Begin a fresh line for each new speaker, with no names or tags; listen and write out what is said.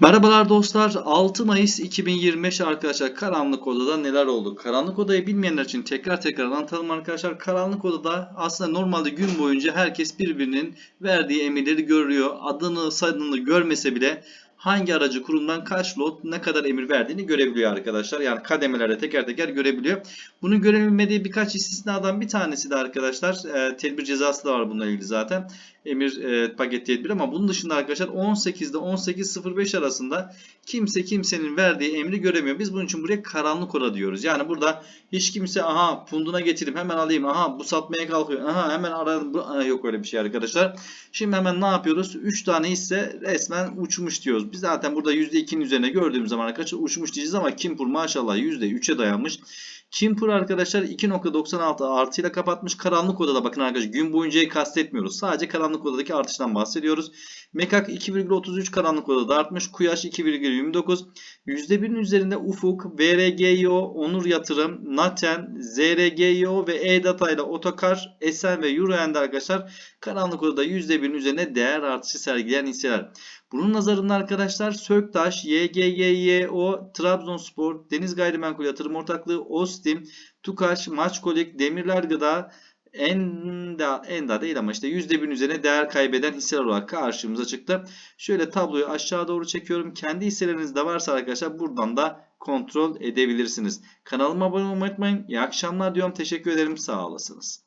Merhabalar dostlar. 6 Mayıs 2025 arkadaşlar Karanlık Oda'da neler oldu? Karanlık Oda'yı bilmeyenler için tekrar tekrar anlatalım arkadaşlar. Karanlık Oda'da aslında normalde gün boyunca herkes birbirinin verdiği emirleri görüyor. Adını, sayını görmese bile hangi aracı kurumdan kaç lot ne kadar emir verdiğini görebiliyor arkadaşlar. Yani kademelerde teker teker görebiliyor. Bunun görebilmediği birkaç istisnadan bir tanesi de arkadaşlar e, tedbir cezası da var bununla ilgili zaten. Emir e, paket tedbir ama bunun dışında arkadaşlar 18'de 18.05 arasında kimse kimsenin verdiği emri göremiyor. Biz bunun için buraya karanlık oda diyoruz. Yani burada hiç kimse aha punduna getireyim hemen alayım. Aha bu satmaya kalkıyor. Aha hemen ararım. Bu, Aa, yok öyle bir şey arkadaşlar. Şimdi hemen ne yapıyoruz? 3 tane hisse resmen uçmuş diyoruz. Biz zaten burada %2'nin üzerine gördüğümüz zaman arkadaşlar uçmuş diyeceğiz ama Kimpur maşallah %3'e dayanmış. Kimpur arkadaşlar 2.96 artıyla kapatmış. Karanlık odada bakın arkadaşlar gün boyunca kastetmiyoruz. Sadece karanlık odadaki artıştan bahsediyoruz. Mekak 2,33 karanlık odada artmış. Kuyaş 2,29. %1'in üzerinde Ufuk, VRGYO, Onur Yatırım, Naten, ZRGYO ve E-Data ile Otokar, Esen ve Euroend'de arkadaşlar karanlık odada %1'in üzerine değer artışı sergileyen hisseler. Bunun nazarında arkadaşlar Söktaş, YGYO, Trabzonspor, Deniz Gayrimenkul Yatırım Ortaklığı, Ostim, Tukaş, Maçkolik, Demirler Gıda, Enda, Enda değil ama işte %1'in üzerine değer kaybeden hisseler olarak karşımıza çıktı. Şöyle tabloyu aşağı doğru çekiyorum. Kendi hisseleriniz de varsa arkadaşlar buradan da kontrol edebilirsiniz. Kanalıma abone olmayı unutmayın. İyi akşamlar diyorum. Teşekkür ederim. Sağ olasınız.